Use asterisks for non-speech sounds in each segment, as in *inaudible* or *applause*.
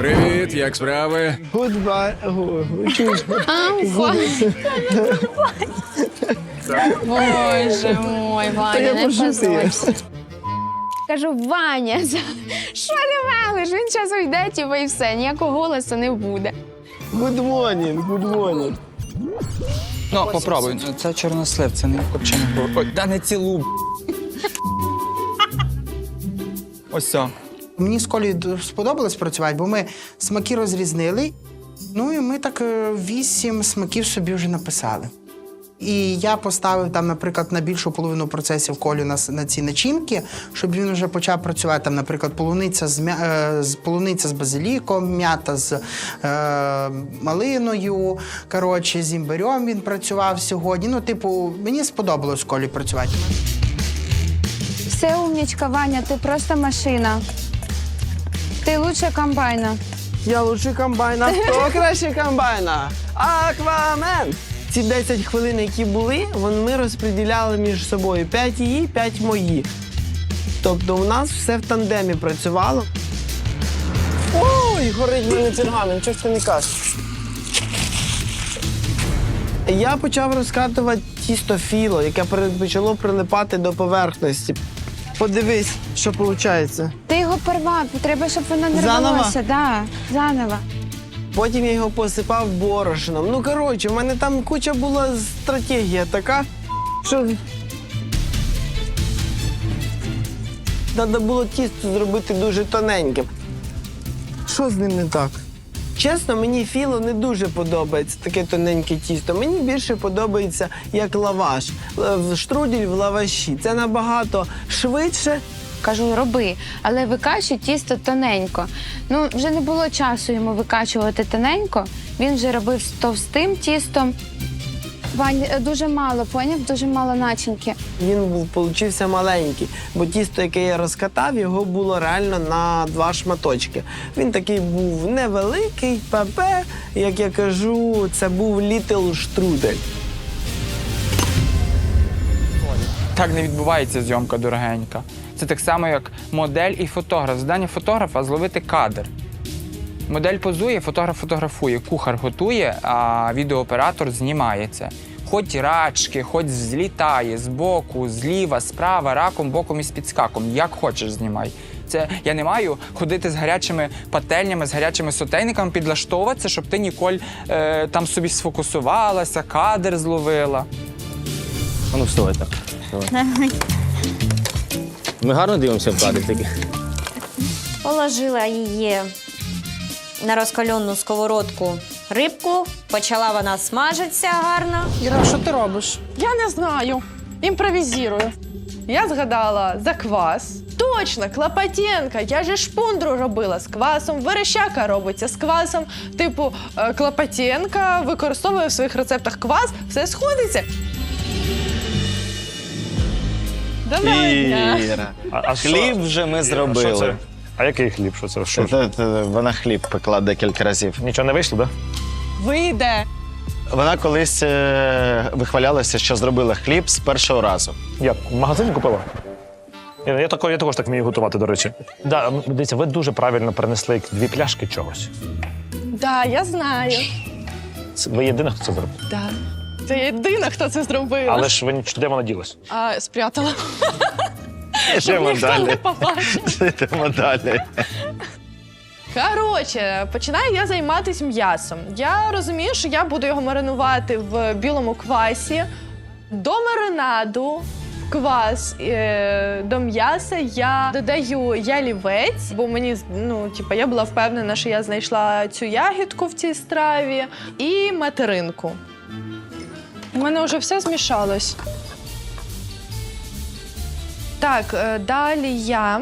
Привіт, як справи? Гудбай. Боже мой, Ваня, не пошутив. Кажу, Ваня, що не велиш? Він зараз уйде, типу, і все, ніякого голосу не буде. Good morning, good morning. Ну, попробуй. Це чорнослив, це не копчений був. Ой, да не цілу. Ось все. Мені з Колею д- сподобалось працювати, бо ми смаки розрізнили. Ну і ми так е, вісім смаків собі вже написали. І я поставив там, наприклад, на більшу половину процесів колю на, на ці начинки, щоб він вже почав працювати. Там, наприклад, полуниця з, е, з полуниця з базиліком, м'ята з е, малиною. Коротше, з імбирем він працював сьогодні. Ну, типу, мені сподобалось колі працювати. Все умнічка, Ваня, ти просто машина. Ти лучше комбайна. Я лучший комбайн, а хто *laughs* краще комбайна? Аквамен! Ці 10 хвилин, які були, ми розподіляли між собою 5 її, 5 мої. Тобто у нас все в тандемі працювало. Ой, горить мене пергамент, чого ж ти не кажеш? Я почав розкатувати тісто філо, яке почало прилипати до поверхності. Подивись, що виходить. Ти його порвав, треба, щоб воно не Заново? рвалося. Да, заново. Потім я його посипав борошном. Ну, коротше, в мене там куча була стратегія така, що. Треба було тісто зробити дуже тоненьким. Що з ним не так? Чесно, мені філо не дуже подобається таке тоненьке тісто. Мені більше подобається як лаваш. В Штрудель в лаваші. Це набагато швидше. Кажу, роби, але викачуй тісто тоненько. Ну, вже не було часу йому викачувати тоненько. Він вже робив з товстим тістом. Вань, е, дуже мало, поняв? Дуже мало начинки. Він був получився маленький, бо тісто, яке я розкатав, його було реально на два шматочки. Він такий був невеликий, пепе, як я кажу, це був літл штрудель. Так не відбувається зйомка дорогенька. Це так само, як модель і фотограф. Завдання фотографа зловити кадр. Модель позує, фотограф фотографує, кухар готує, а відеооператор знімає це. Хоч рачки, хоч злітає збоку, зліва, справа, раком, боком і з підскаком. Як хочеш, знімай. Це я не маю ходити з гарячими пательнями, з гарячими сотейниками, підлаштовуватися, щоб ти ніколи е, там собі сфокусувалася, кадр зловила. А Ну, вставай так. Давай. Ми гарно дивимося в кадрі таки. Положила її на розкалену сковородку рибку, почала вона смажитися гарно. Іра, що ти робиш? Я не знаю. Імпровізірую. Я згадала за квас. Точно, Клопотенка. Я же шпундру робила з квасом. Верещака робиться з квасом. Типу, е, Клопотенка використовує в своїх рецептах квас, все сходиться. Давай. Іра. А, а Хліб вже ми Що зробили. це? А який хліб? Що це? Що? ж? Це- це Вона хліб пекла декілька разів. Нічого не вийшло, так? Вийде. Вона колись е, вихвалялася, що зробила хліб з першого разу. Як? В магазині купила? Я, я, тако- я також так вмію готувати, до речі. Да, м, дивіться, ви дуже правильно принесли дві пляшки чогось. Да, я знаю. Це- Ви єдина, хто це зробив. Да. Це єдина, хто це зробив. Але ж ви ніч- де вона ділась? А, спрятала. Йдемо Ніхто не далі. побачив. Йдемо далі. Коротше, починаю я займатися м'ясом. Я розумію, що я буду його маринувати в білому квасі. До маринаду в квас е, до м'яса я додаю ялівець, бо мені ну, типу, я була впевнена, що я знайшла цю ягідку в цій страві, і материнку. У мене вже все змішалось. Так, е, далі я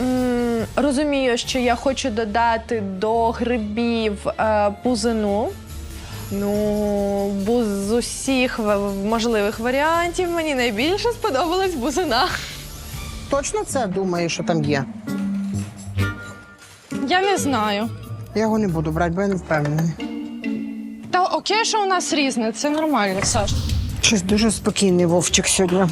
м, розумію, що я хочу додати до грибів е, бузину. Ну, бо з усіх в- можливих варіантів мені найбільше сподобалась бузина. Точно це думаєш, що там є? Я не знаю. Я його не буду брати, бо я не впевнений. Та окей, що у нас різне, це нормально, Саш. Щось дуже спокійний вовчик сьогодні.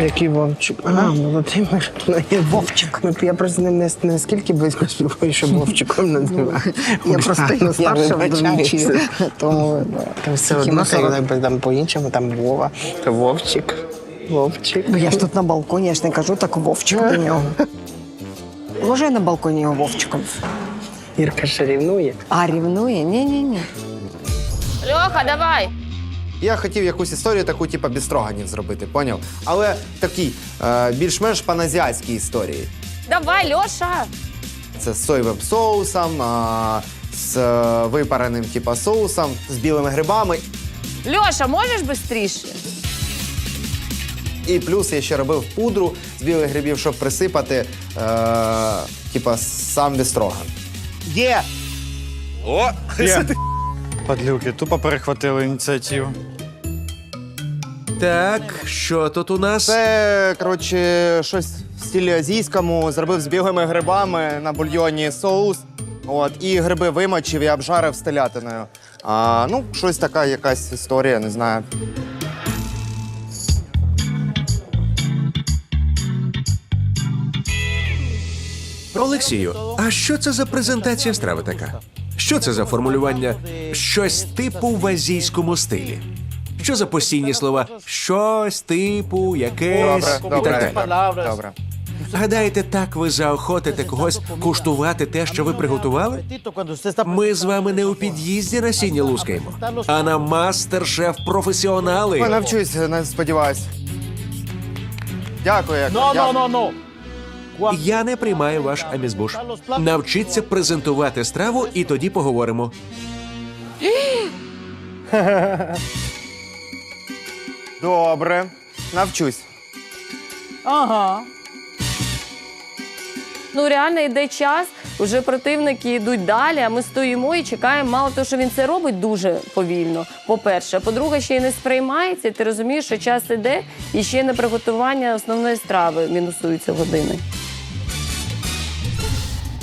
Який Вовчик? А, Володимир. Ну, я Вовчик. Я просто не, не скільки близько спілкуюся, що Вовчиком називаю. *laughs* Я просто його старша вдвічі, тому Там все одно, якби там по-іншому, там Вова, Вовчик. Вовчик. Ну, я ж тут на балконі, я ж не кажу так Вовчик до нього. *laughs* Може, я на балконі його Вовчиком? Ірка ще рівнує. А, рівнує? Ні-ні-ні. Льоха, давай! Я хотів якусь історію таку, типу, без строганів зробити, поняв? Але такій е, більш-менш паназіатській історії. Давай, Льоша! Це з соєвим соусом, а, з е, випареним типу, соусом, з білими грибами. Льоша, можеш швидше? І плюс я ще робив пудру з білих грибів, щоб присипати е, типа сам бістроган. Є! О! Падлюки, тупо перехватили ініціативу. Так, що тут у нас? Це, коротше, щось в стилі азійському, зробив з білими грибами на бульйоні соус. От, і гриби вимочив і обжарив з телятиною. А, ну, щось така якась історія, не знаю. Олексію, а що це за презентація страви така? Що це за формулювання щось типу в азійському стилі? Що за постійні слова щось типу, якесь Добре, і так добре, далі? добре. Гадаєте, так ви заохотите когось куштувати те, що ви приготували? Ми з вами не у під'їзді насіння лускаємо, а на мастер-шеф Я професіонали. навчусь, не сподіваюсь. Дякую, як. Ну, я- Я не приймаю ваш амізбуш. Навчіться презентувати страву, і тоді поговоримо. *laughs* Добре, навчусь. Ага. Ну реально йде час, вже противники йдуть далі, а ми стоїмо і чекаємо. Мало того, що він це робить дуже повільно. По-перше, по-друге, ще й не сприймається. і Ти розумієш, що час іде, і ще на приготування основної страви мінусуються години.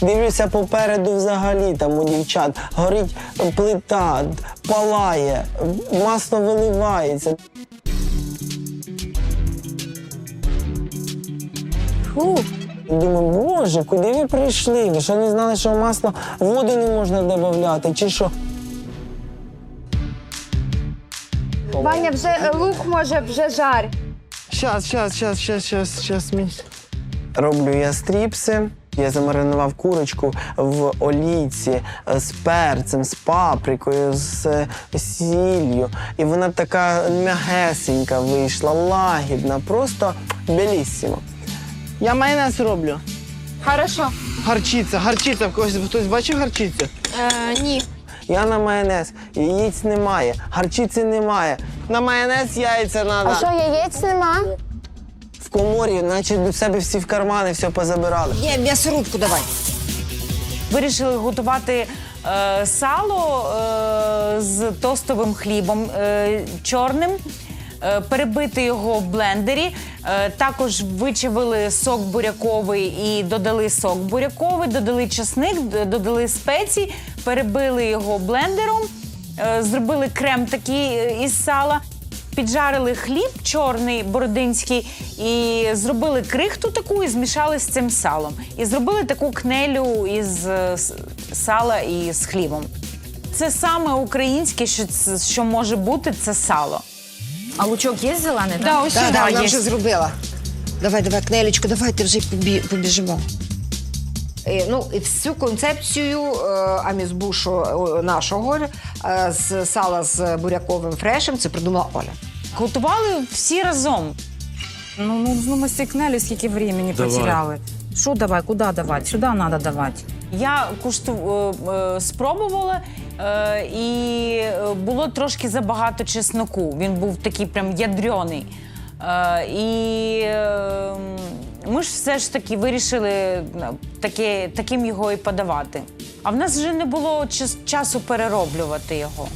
Дивлюся попереду взагалі там у дівчат. Горить плита, палає, масло виливається. Фу. Думаю, боже, куди ви прийшли? Ви що не знали, що масло воду не можна додати, чи що? Ваня, вже лук може, вже жар. Щас, щас, щас, щас, щас, щас. мій. Роблю я стріпси. Я замаринував курочку в олійці е, з перцем, з паприкою, з е, сіллю. І вона така м'ягесенька вийшла, лагідна, просто беліссимо. Я майонез роблю. Хорошо. Гарчиця, гарчиця. В когось хтось бачив гарчицю? Е, ні. Я на майонез. Яєць немає, гарчиці немає. На майонез яйця треба. яєць нема? В коморі, наче до себе всі в кармани, все позабирали. Є м'ясорубку давай. Вирішили готувати е, сало е, з тостовим хлібом е, чорним, перебити його в блендері. Е, також вичавили сок буряковий і додали сок буряковий, додали чесник, додали спеції, перебили його блендером, е, зробили крем такий е, із сала. Піджарили хліб чорний бородинський і зробили крихту таку і змішали з цим салом. І зробили таку кнелю із е, сала і з хлібом. Це саме українське, що, що може бути, це сало. А лучок є зелений? Да, ось да, да, вона є. вже зробила. Давай, давай, кнелечку, давайте вже побі- побіжимо. Е, Ну, і всю концепцію е, амізбушу е, нашого е, з сала з буряковим фрешем це придумала Оля. Готували всі разом. Ну, ну, ну мы стекнали, сколько времени Давай. потеряли. Что давай, куда давать? Сюда надо давать. Я кушту е, е, спробувала, е, і е, було трошки забагато чесноку. Він був такий прям ядрьоний. Е, і е, ми ж все ж таки вирішили таке, таким його і подавати. А в нас вже не було час- часу перероблювати його.